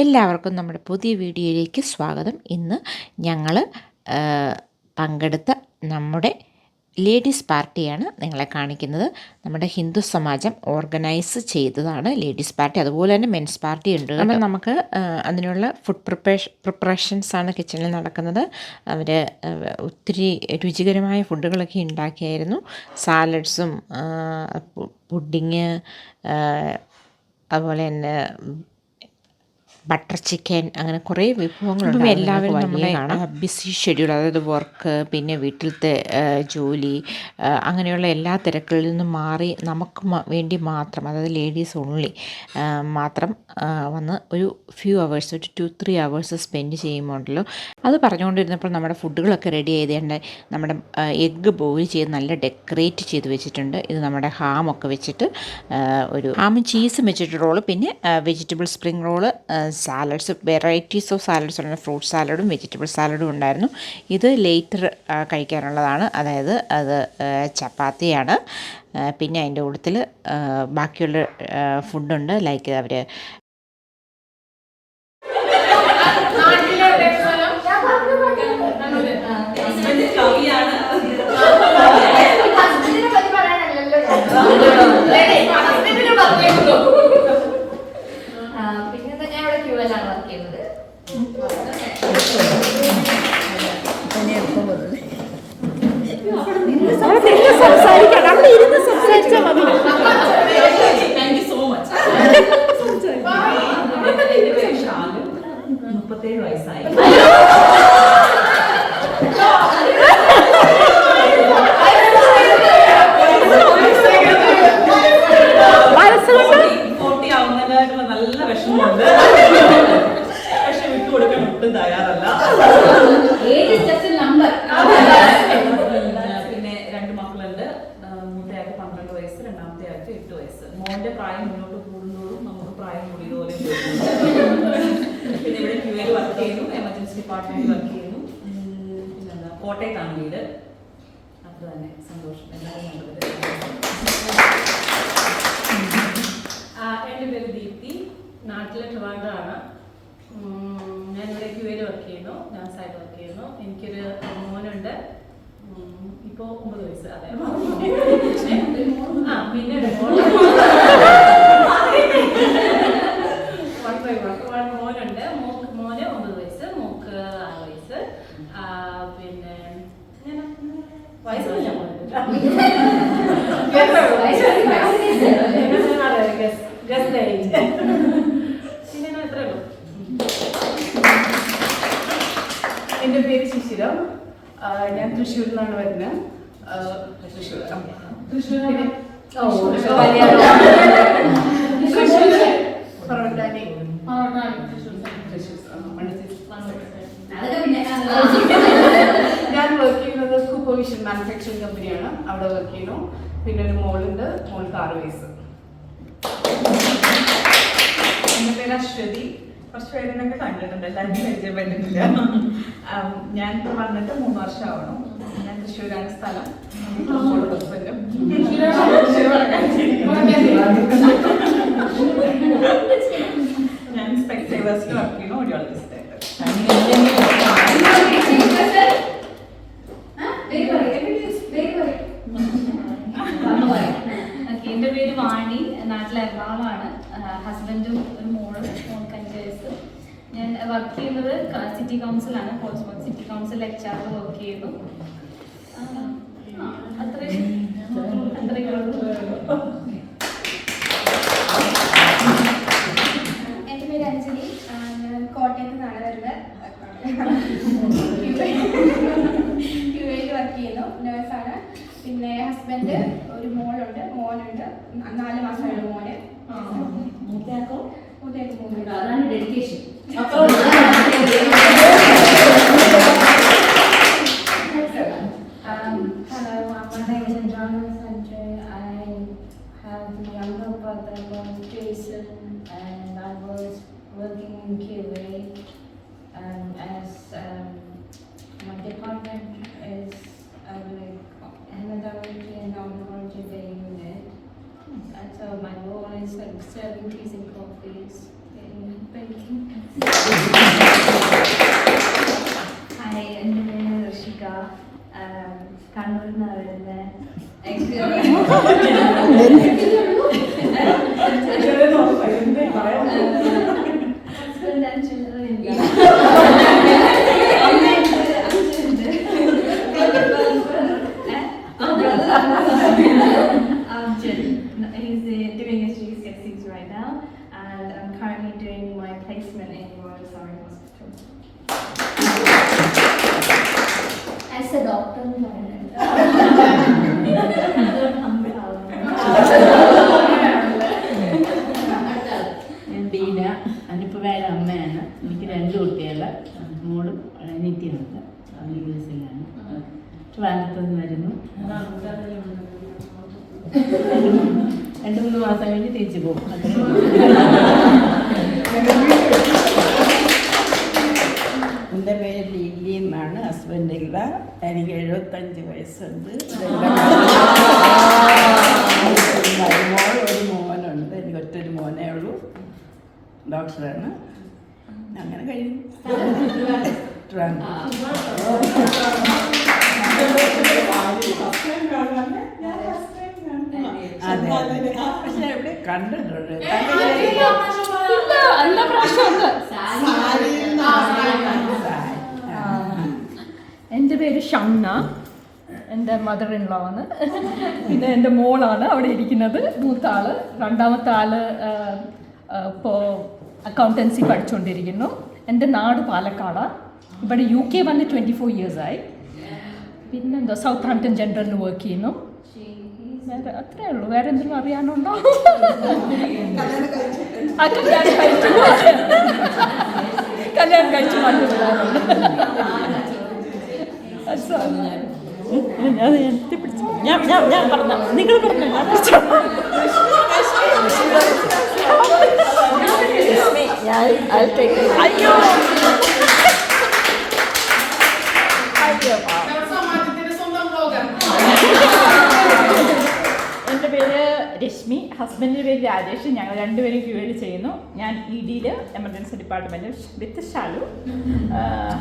എല്ലാവർക്കും നമ്മുടെ പുതിയ വീഡിയോയിലേക്ക് സ്വാഗതം. ഇന്ന് ഞങ്ങൾ പങ്കെടുത്ത നമ്മുടെ ലേഡീസ് പാർട്ടിയാണ് നിങ്ങളെ കാണിക്കുന്നത്. നമ്മുടെ ഹിന്ദു സമാജം ഓർഗനൈസ് ചെയ്തതാണ് ലേഡീസ് പാർട്ടി. അതുപോലെ തന്നെ മെൻസ് പാർട്ടി ഉണ്ട് അപ്പം നമുക്ക് അതിനുള്ള ഫുഡ് പ്രിപ്പറേഷൻ പ്രിപ്പറേഷൻസാണ് കിച്ചണിൽ നടക്കുന്നത്. അവർ ഒത്തിരി രുചികരമായ ഫുഡുകളൊക്കെ ഉണ്ടാക്കിയായിരുന്നു. സാലഡ്സും പുഡിങ് അതുപോലെ തന്നെ ബട്ടർ ചിക്കൻ അങ്ങനെ കുറേ വിഭവങ്ങളുണ്ട് എല്ലാവരും നമ്മുടെ ബിസി ഷെഡ്യൂൾ അതായത് വർക്ക് പിന്നെ വീട്ടിലത്തെ ജോലി അങ്ങനെയുള്ള എല്ലാ തിരക്കുകളിൽ നിന്നും മാറി നമുക്ക് വേണ്ടി മാത്രം അതായത് ലേഡീസ് ഓൺലി മാത്രം വന്ന് ഒരു ഫ്യൂ അവേഴ്സ് ഒരു ടു ത്രീ അവേഴ്സ് സ്പെൻഡ് ചെയ്യുമ്പോണ്ടല്ലോ. അത് പറഞ്ഞുകൊണ്ടിരുന്നപ്പോൾ നമ്മുടെ ഫുഡുകളൊക്കെ റെഡി ചെയ്തേണ്ട നമ്മുടെ എഗ്ഗ് ബോയിൽ ചെയ്ത് നല്ല ഡെക്കറേറ്റ് ചെയ്ത് വെച്ചിട്ടുണ്ട്. ഇത് നമ്മുടെ ഹാമൊക്കെ വെച്ചിട്ട് ഒരു ഹാമും ചീസും വെച്ചിട്ട് റോൾ പിന്നെ vegetable spring roll salads varieties of salads ഉണ്ടായിരുന്നു ഫ്രൂട്ട് സാലഡും വെജിറ്റബിൾ സാലഡും ഉണ്ടായിരുന്നു. ഇത് ലേറ്റർ കഴിക്കാനുള്ളതാണ്. അതായത് അത് ചപ്പാത്തിയാണ്. പിന്നെ അതിന്റെ കൂട്ടത്തിൽ ബാക്കിയുള്ള ഫുഡുണ്ട് ലൈക്ക് അവർ ഹസ്ബൻഡിനെ പറ്റി പറയാനല്ലല്ലോ ഹസ്ബൻഡിനെ പറഞ്ഞേക്കുന്നു പിന്നെന്താ ഞാൻ ഇവിടെ ക്യൂ എല്ലാണ് വർക്ക് ചെയ്യുന്നത് മുപ്പത്തേഴ് വയസ്സ് രണ്ടാമത്തെ ആൾക്ക് എട്ട് വയസ്സ്. മോന്റെ പ്രായം മുന്നോട്ട് കൂടുന്നതും നമുക്ക് പ്രായം കൂടിയതുപോലെ പിന്നെ ഇവിടെ ക്യൂ എൽ വർക്ക് ചെയ്യുന്നു എമർജൻസി ഡിപ്പാർട്ട്മെന്റിൽ വർക്ക് ചെയ്യുന്നു. പിന്നെന്താ? കോട്ടയത്താണ് വീട്. അപ്പൊ തന്നെ. സന്തോഷം. എല്ലാവരും നല്ലത് എന്റെ പേര് ദീപ്തി. നാട്ടിലെ ട്രിവാൻഡ്രാണ്. ഞാൻ ഇവിടെ ക്യൂ എൽ വർക്ക് ചെയ്യുന്നു. ഡാൻസായിട്ട് വർക്ക് ചെയ്യുന്നു. എനിക്കൊരു മോനുണ്ട്. ഇപ്പോൾ ഇപ്പോ ഒമ്പത് വയസ്സ്. അതെ. പിന്നെ ഒരു മോൾ One by one. One മോനുണ്ട് മോക്ക് മോന് ഒമ്പത് വയസ്സ് മോക്ക് ആറ് വയസ്സ് ആ, പിന്നെ ഇങ്ങനെ വയസ്സൊന്നും ഞാൻ എന്റെ പേര് ശിശിരം ആ, ഞാൻ തൃശ്ശൂരിൽ നിന്നാണ് വരുന്നത് ആ, തൃശ്ശൂർ ആ. പിന്നെ തൃശ്ശൂർ പറവട്ടാനി തൃശ്ശൂർ ആ, മണ്ണുത്തി. ഞാൻ വർക്ക് ചെയ്യുന്നത് സൂപ്പർവിഷൻ മാനുഫാക്ചറിങ് കമ്പനിയാണ് അവിടെ വർക്ക് ചെയ്യുന്നു. പിന്നെ ഒരു മോളുണ്ട്. മോൾക്ക് ആറ് വയസ്സ് എന്റെ പേര് അശ്വതി. കുറച്ച് പേരിനൊക്കെ കണ്ടിട്ടുണ്ട്. എല്ലാവരും പരിചയപ്പെട്ടിട്ടില്ല. ഞാൻ ഇപ്പോൾ വന്നിട്ട് മൂന്ന് വർഷം ആവണം ഞാൻ തൃശ്ശൂരാണ് സ്ഥലം. ഹസ്ബൻഡും. Of work know audiologist okay എന്റെ പേര് വാണി. നാട്ടിലെ എറണാകുളമാണ്. ഹസ്ബൻഡും ഒരു മോളും മോൾക്ക് അഞ്ച് വയസ്സ് ഞാൻ വർക്ക് ചെയ്യുന്നത് city കൗൺസിലാണ് Portsmouth city council H R work ചെയ്യുന്നു. ഹസ്ബൻഡ് ഒരു മോളുണ്ട് മോനുണ്ട് ന- നാല് മാസമായുള്ള മോന് മൂത്തയാൾക്ക് മൂന്ന് അതാണ് dedication Um, hello, uh, my name is Androna Sanjay. I have a younger brother called Jason, and I was working in QA um, as um, my department 70s and coffees in banking. Hi, and my name is Rashika. Um, placement in Royal Surrey Hospital. As a doctor. ഞാൻ ബീന അനുപമയുടെ അമ്മയാണ്. എനിക്ക് രണ്ട് കുട്ടികൾ മോളും അനിത്യനുണ്ട് അവൻ U എസിലാണ് നിന്ന് വരുന്നു. രണ്ട് മൂന്ന് മാസം കഴിഞ്ഞ് തിരിച്ചു പോകും. എന്റെ പേര് ലില്ലി എന്നാണ്. ഹസ്ബൻഡ് ഇല്ല. എനിക്ക് എഴുപത്തഞ്ച് വയസ്സുണ്ട്. ഒരു മോനുണ്ട്. എനിക്ക് ഒറ്റൊരു മോനേ ഉള്ളൂ. ഡോക്ടറാണ്. അങ്ങനെ കഴിയും. അതെ അതെ. പക്ഷെ എവിടെ? കണ്ടിട്ടുണ്ട് ഇല്ല, എല്ലാ പ്രാവശ്യവും ഉണ്ട്. എന്റെ പേര് ഷംന എന്റെ മദർ ഇൻ ലോ ആണ്. പിന്നെ എന്റെ മോളാണ് അവിടെ ഇരിക്കുന്നത്. മൂത്ത ആൾ രണ്ടാമത്തെ ആൾ ഇപ്പോൾ അക്കൗണ്ടൻസി പഠിച്ചുകൊണ്ടിരിക്കുന്നു എന്റെ നാട് പാലക്കാടാണ് ഇവിടെ യു കെ വന്ന് ട്വന്റി ഫോർ ഇയേഴ്സായി പിന്നെന്തോ സൗത്ത് ഹാംപ്ടൺ ജനറലിൽ വർക്ക് ചെയ്യുന്നു. വേറെ അത്രേ ഉള്ളൂ. വേറെ എന്തെങ്കിലും അറിയാനുണ്ടോ? ആ കല്യാണം കഴിച്ചു കല്യാണം കഴിച്ചു മാറ്റി ഞാൻ എത്തിപ്പിടിച്ചു ഞാൻ ഞാൻ പറഞ്ഞ നിങ്ങൾ പറഞ്ഞു ഞാൻ പിടിച്ചു അയ്യോ. അയ്യോ. എന്റെ പേര് രശ്മി ഹസ്ബൻഡിന്റെ പേര് രാജേഷ് ഞങ്ങൾ രണ്ടുപേരും ക്യൂ എൽ ചെയ്യുന്നു. ഞാൻ ഇ ഡിയിൽ emergency department with Shalu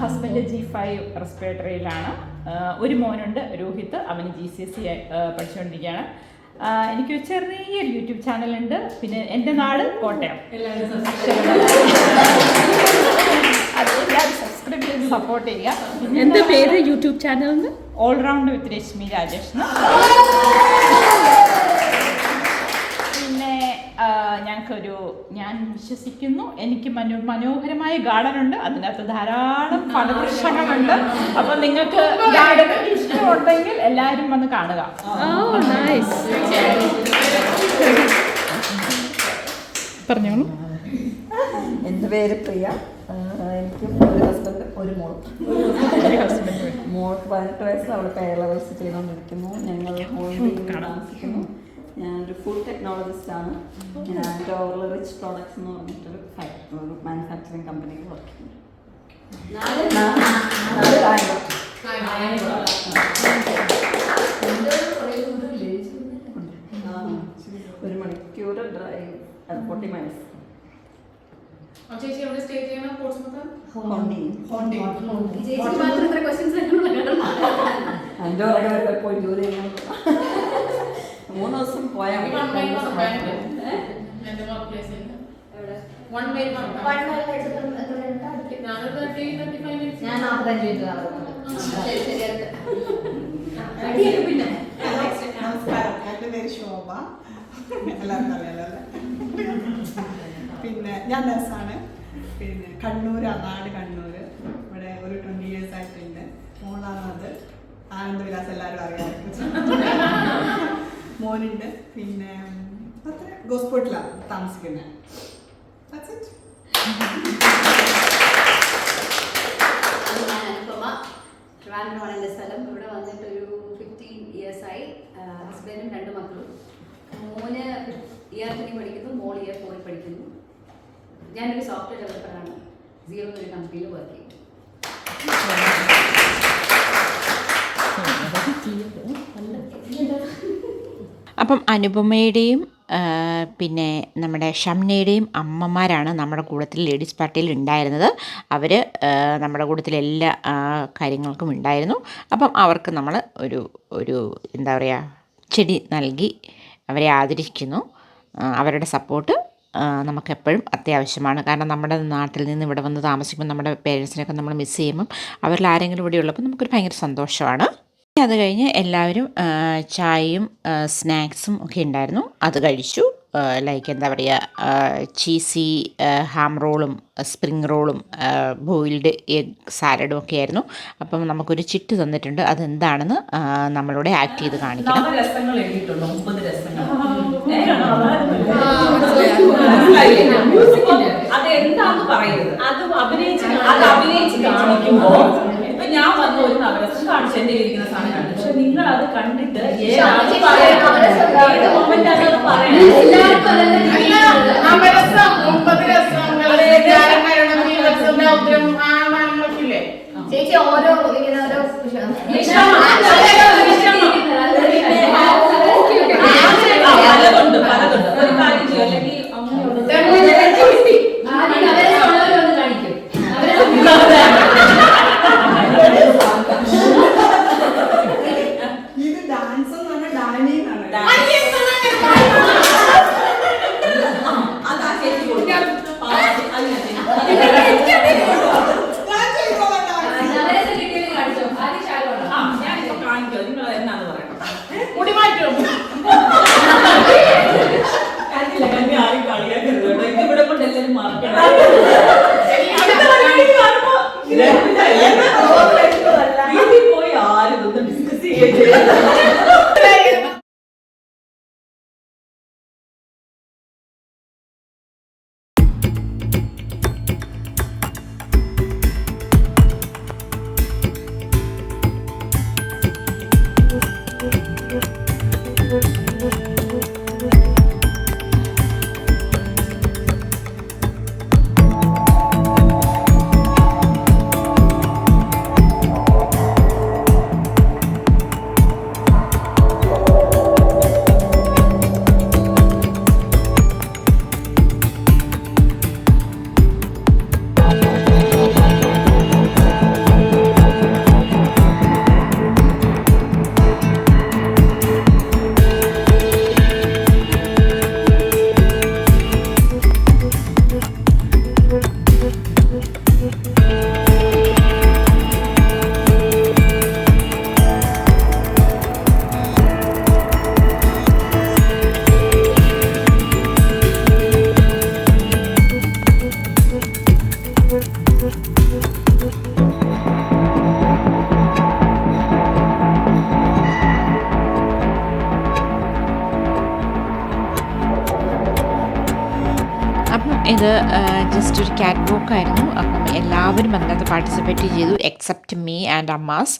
husband G five റെസ്പിറേറ്ററിയിലാണ്. ഒരു മോനുണ്ട് രോഹിത്. അവന് ജി സി എസ് സി പഠിച്ചുകൊണ്ടിരിക്കുകയാണ്. എനിക്ക് ചെറിയ ചെറിയൊരു യൂട്യൂബ് ചാനലുണ്ട്. പിന്നെ എന്റെ നാട് കോട്ടയം. എല്ലാവരും സബ്സ്ക്രൈബ് ചെയ്ത് സപ്പോർട്ട് ചെയ്യുക. എന്റെ പേര് യൂട്യൂബ് ചാനലിന് ഓൾറൗണ്ട് വിത്ത് രശ്മി രാജേഷ് ഞങ്ങൾക്കൊരു ഞാൻ വിശ്വസിക്കുന്നു. എനിക്ക് മനോ മനോഹരമായ ഗാർഡൻ ഉണ്ട് അതിനകത്ത് ധാരാളം ഫലവൃക്ഷങ്ങളുണ്ട്. അപ്പൊ നിങ്ങൾക്ക് ഗാർഡൻ ഇഷ്ടമുണ്ടെങ്കിൽ എല്ലാവരും വന്ന് കാണുക. ഓ നൈസ് പറഞ്ഞോളൂ. എന്റെ പേര് പ്രിയ. എനിക്ക് ഒരു ഹസ്ബൻഡ് ഒരു മോൾ. മോൾക്ക് പതിനെട്ട് വയസ്സ്. അവിടെ കേരള കോഴ്സ് ചെയ്തുകൊണ്ടിരിക്കുന്നു ഞങ്ങൾ ഹോളിഡേയിൽ താമസിക്കുന്നു. ഞാനൊരു ഫുഡ് ടെക്നോളജിസ്റ്റ് ആണ്. ഞാൻ ഓവർല റിച്ച് പ്രോഡക്ട്സ് എന്ന് പറഞ്ഞിട്ടൊരു ഫാക്ടറി ഒരു മാനുഫാക്ചറിങ് കമ്പനിയിൽ വർക്ക് ചെയ്യുന്നു. ഒരു മണിക്കൂർ ഡ്രൈവ് ഫോർട്ടി മൈനസ് ചേച്ചി എവിടെ സ്റ്റേ ചെയ്യണം പോർട്സ്മത്ത് ഹോണ്ടി ചേച്ചിക്ക് മാത്രം ഇത്ര ക്വസ്റ്റ്യൻസ് വരെ പോയി ജോലി ചെയ്യണം മൂന്ന് ദിവസം പോയാൽ ഞാൻ നാൽപ്പത്തഞ്ച് മിനിറ്റ് നടക്കുന്നത് ശരി ശരി അടുത്ത പിന്നെ. നമസ്കാരം. എന്റെ പേര് ശോഭ. എല്ലാവർക്കും പിന്നെ ഞാൻ നഴ്സാണ് പിന്നെ കണ്ണൂർ അതാണ് കണ്ണൂർ ഇവിടെ ഒരു ട്വന്റി ഇയേഴ്സ് ആയിട്ടുണ്ട്. മോളാണത്. ആനന്ദവിലാസ് എല്ലാവരും അറിയാമായിരിക്കും. മോനുണ്ട്. പിന്നെ അത്ര ഗോസ്പോട്ടിലാണ് താമസിക്കുന്നത് ട്രിവാൻഡ്രമാണ് എന്റെ സ്ഥലം. ഇവിടെ വന്നിട്ട് ഒരു ഫിഫ്റ്റീൻ ഇയേഴ്സായി ഹസ്ബൻഡും രണ്ട് മക്കളും. മോന് ഇയർ ത്രീ പഠിക്കുന്നു മോൾ ഇയർ ഫോറിൽ പഠിക്കുന്നു. ഞാനൊരു സോഫ്റ്റ്വെയർ ഡെവലപ്പറാണ് സീറോ എന്നൊരു കമ്പനിയിൽ വർക്ക് ചെയ്യുന്നു അപ്പം അനുപമയുടെയും പിന്നെ നമ്മുടെ ഷംനയുടെയും അമ്മമാരാണ് നമ്മുടെ കൂട്ടത്തിൽ ലേഡീസ് പാർട്ടിയിൽ ഉണ്ടായിരുന്നത്. അവർ നമ്മുടെ കൂട്ടത്തിൽ എല്ലാ കാര്യങ്ങൾക്കും ഉണ്ടായിരുന്നു. അപ്പം അവർക്ക് നമ്മൾ ഒരു ഒരു എന്താ പറയുക ചെടി നൽകി അവരെ ആദരിക്കുന്നു. അവരുടെ സപ്പോർട്ട് നമുക്കെപ്പോഴും അത്യാവശ്യമാണ്. കാരണം നമ്മുടെ നാട്ടിൽ നിന്ന് ഇവിടെ വന്ന് താമസിക്കുമ്പോൾ നമ്മുടെ പേരൻസിനൊക്കെ നമ്മൾ മിസ് ചെയ്യുമ്പം അവരിൽ ആരെങ്കിലും ഇവിടെ ഉള്ളപ്പോൾ നമുക്കൊരു ഭയങ്കര സന്തോഷമാണ്. അത് കഴിഞ്ഞ് എല്ലാവരും ചായയും സ്നാക്സും ഒക്കെ ഉണ്ടായിരുന്നു അത് കഴിച്ചു ലൈക്ക് എന്താ പറയുക ചീസി ഹാം റോളും സ്പ്രിങ് റോളും ബോയിൽഡ് എഗ് സാലഡും ഒക്കെ ആയിരുന്നു അപ്പം നമുക്കൊരു ചിട്ട് തന്നിട്ടുണ്ട് അതെന്താണെന്ന് എന്താണെന്ന് നമ്മളോട് ആക്ട് ചെയ്ത് കാണിക്കണം? അത് എന്താന്ന് പറയുന്നത് അത് അഭിനയിച്ച് അത് അഭിനയിച്ച് കാണിക്കുമ്പോ ഇപ്പൊ ഞാൻ വന്ന ഒരു നവരസം കാണിച്ചു എന്റെ ഇരിക്കുന്ന സാധനം പക്ഷെ നിങ്ങൾ അത് കണ്ടിട്ട് ഏതാണ് ചേച്ചി ഓരോ ഇങ്ങനെ ഓരോ Gracias. ഒരു ക്യാറ്റ് വോക്ക് ആയിരുന്നു. അപ്പം എല്ലാവരും അതിനകത്ത് പാർട്ടിസിപ്പേറ്റ് ചെയ്തു. എക്സെപ്റ്റ് മീ ആൻഡ് അമ്മാസ്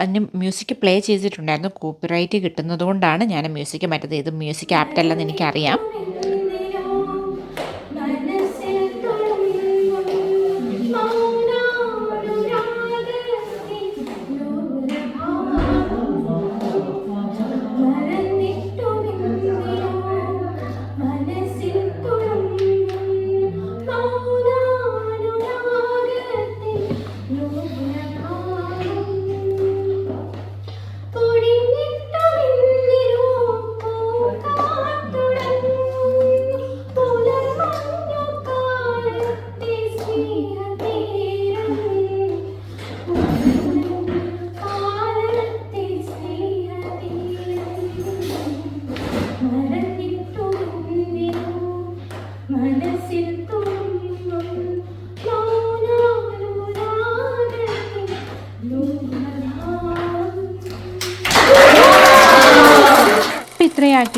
അതിന് മ്യൂസിക് പ്ലേ ചെയ്തിട്ടുണ്ടായിരുന്നു. കോപ്പിറൈറ്റ് റൈറ്റ് കിട്ടുന്നതുകൊണ്ടാണ് ഞാൻ മ്യൂസിക് മറ്റത് ഇത് മ്യൂസിക് ആപ്റ്റല്ലെന്ന് എനിക്കറിയാം. me.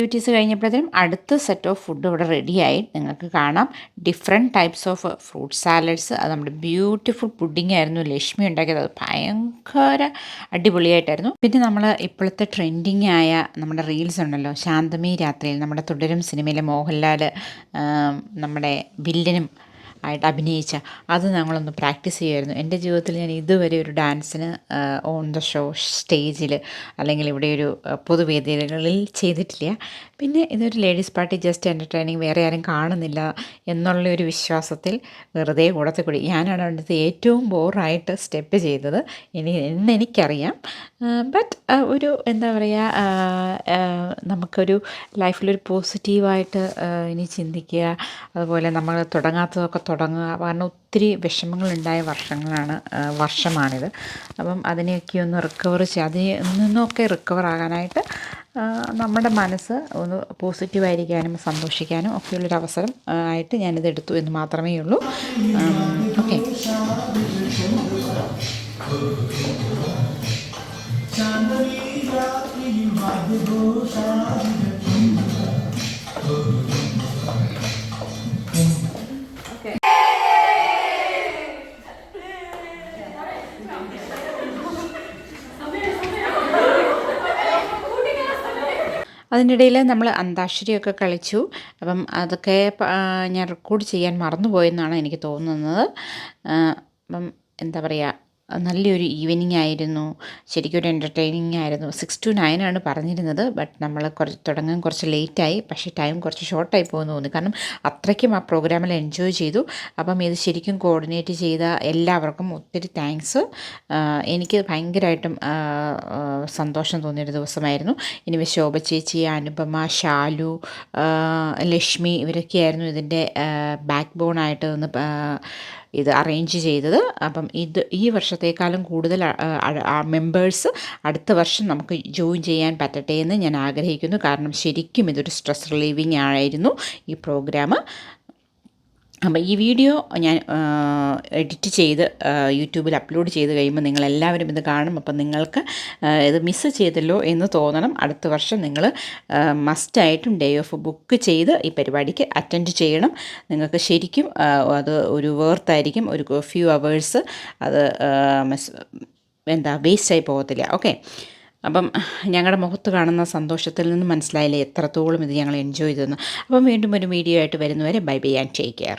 ആക്ടിവിറ്റീസ് കഴിഞ്ഞപ്പോഴത്തേനും അടുത്ത സെറ്റ് ഓഫ് ഫുഡ് ഇവിടെ റെഡിയായി നിങ്ങൾക്ക് കാണാം. Different types of fruit salads അത് നമ്മുടെ ബ്യൂട്ടിഫുൾ പുഡിംഗ് ആയിരുന്നു. ലക്ഷ്മി ഉണ്ടാക്കിയത്. അത് ഭയങ്കര അടിപൊളിയായിട്ടായിരുന്നു. പിന്നെ നമ്മൾ ഇപ്പോഴത്തെ ട്രെൻഡിങ് ആയ നമ്മുടെ റീൽസ് ഉണ്ടല്ലോ. ശാന്തമി രാത്രിയിൽ നമ്മുടെ തുടരും സിനിമയിലെ മോഹൻലാൽ നമ്മുടെ വില്ലനും ആയിട്ട് അഭിനയിച്ച. അത് ഞങ്ങളൊന്ന് പ്രാക്ടീസ് ചെയ്യുമായിരുന്നു എന്റെ ജീവിതത്തിൽ ഞാൻ ഇതുവരെ ഒരു ഡാൻസിന് ഓൺ ദ ഷോ സ്റ്റേജിൽ അല്ലെങ്കിൽ ഇവിടെ ഒരു പൊതുവേദികളിൽ ചെയ്തിട്ടില്ല. പിന്നെ ഇതൊരു ലേഡീസ് പാർട്ടി ജസ്റ്റ് എന്റർടൈനിങ് വേറെ ആരും കാണുന്നില്ല എന്നുള്ള ഒരു വിശ്വാസത്തിൽ വെറുതെ കൂടത്തെ കൂടി. ഞാനാണ് അവിടുത്തെ ഏറ്റവും ബോറായിട്ട് സ്റ്റെപ്പ് ചെയ്തത്. ഇനി എന്ന് എനിക്കറിയാം. ബട്ട് ഒരു എന്താ പറയുക നമുക്കൊരു ലൈഫിലൊരു പോസിറ്റീവായിട്ട് ഇനി ചിന്തിക്കുക അതുപോലെ നമ്മൾ തുടങ്ങാത്തതൊക്കെ തുടങ്ങുക. കാരണം ഒത്തിരി വിഷമങ്ങളുണ്ടായ വർഷങ്ങളാണ് വർഷമാണിത്. അപ്പം അതിനെയൊക്കെ ഒന്ന് റിക്കവർ ചെയ്യുക അതിൽ നിന്നൊക്കെ റിക്കവർ ആകാനായിട്ട് നമ്മുടെ മനസ്സ് ഒന്ന് പോസിറ്റീവായിരിക്കാനും സന്തോഷിക്കാനും ഒക്കെയുള്ളൊരു അവസരം ആയിട്ട് ഞാനിത് എടുത്തു എന്ന് മാത്രമേ ഉള്ളൂ. ഓക്കെ അതിനിടയിൽ നമ്മൾ അന്താക്ഷരിയൊക്കെ കളിച്ചു. അപ്പം അതൊക്കെ ഞാൻ റെക്കോർഡ് ചെയ്യാൻ മറന്നുപോയെന്നാണ് എനിക്ക് തോന്നുന്നത്. അപ്പം എന്താ പറയുക നല്ലൊരു ഈവനിങ് ആയിരുന്നു. ശരിക്കും ഒരു എന്റർടൈനിങ് ആയിരുന്നു. സിക്സ് ടു നയൻ ആണ് പറഞ്ഞിരുന്നത്. ബട്ട് നമ്മൾ കുറച്ച് തുടങ്ങാൻ കുറച്ച് ലേറ്റായി പക്ഷേ ടൈം കുറച്ച് ഷോർട്ടായി പോകുന്നു തോന്നി കാരണം അത്രയ്ക്കും ആ പ്രോഗ്രാമിൽ എൻജോയ് ചെയ്തു. അപ്പം ഇത് ശരിക്കും കോർഡിനേറ്റ് ചെയ്ത എല്ലാവർക്കും ഒത്തിരി താങ്ക്സ് എനിക്ക് ഭയങ്കരമായിട്ടും സന്തോഷം തോന്നിയൊരു ദിവസമായിരുന്നു. ഇനി ശോഭ ചേച്ചി അനുപമ ഷാലു ലക്ഷ്മി ഇവരൊക്കെയായിരുന്നു ഇതിന്റെ ബാക്ക് ബോണായിട്ട് നിന്ന് ഇത് അറേഞ്ച് ചെയ്തത്. അപ്പം ഇത് ഈ വർഷത്തേക്കാളും കൂടുതൽ മെമ്പേഴ്സ് അടുത്ത വർഷം നമുക്ക് ജോയിൻ ചെയ്യാൻ പറ്റട്ടെ എന്ന് ഞാൻ ആഗ്രഹിക്കുന്നു. കാരണം ശരിക്കും ഇതൊരു സ്ട്രെസ് റിലീവിങ് ആയിരുന്നു ഈ പ്രോഗ്രാം അപ്പോൾ ഈ വീഡിയോ ഞാൻ എഡിറ്റ് ചെയ്ത് യൂട്യൂബിൽ അപ്ലോഡ് ചെയ്ത് കഴിയുമ്പോൾ നിങ്ങളെല്ലാവരും ഇത് കാണും. അപ്പം നിങ്ങൾക്ക് ഇത് മിസ്സ് ചെയ്തല്ലോ എന്ന് തോന്നണം. അടുത്ത വർഷം നിങ്ങൾ മസ്റ്റായിട്ടും ഡേ ഓഫ് ബുക്ക് ചെയ്ത് ഈ പരിപാടിക്ക് അറ്റൻഡ് ചെയ്യണം. നിങ്ങൾക്ക് ശരിക്കും അത് ഒരു വേർത്തായിരിക്കും ഒരു ഫ്യൂ അവേഴ്സ് അത് എന്താ വേസ്റ്റായി പോകത്തില്ല. ഓക്കെ അപ്പം ഞങ്ങളുടെ മുഖത്ത് കാണുന്ന സന്തോഷത്തിൽ നിന്ന് മനസ്സിലായില്ലേ? എത്രത്തോളം ഇത് ഞങ്ങൾ എൻജോയ് ചെയ്തെന്ന് അപ്പം വീണ്ടും ഒരു വീഡിയോ ആയിട്ട് വരുന്നവരെ bye bye and take care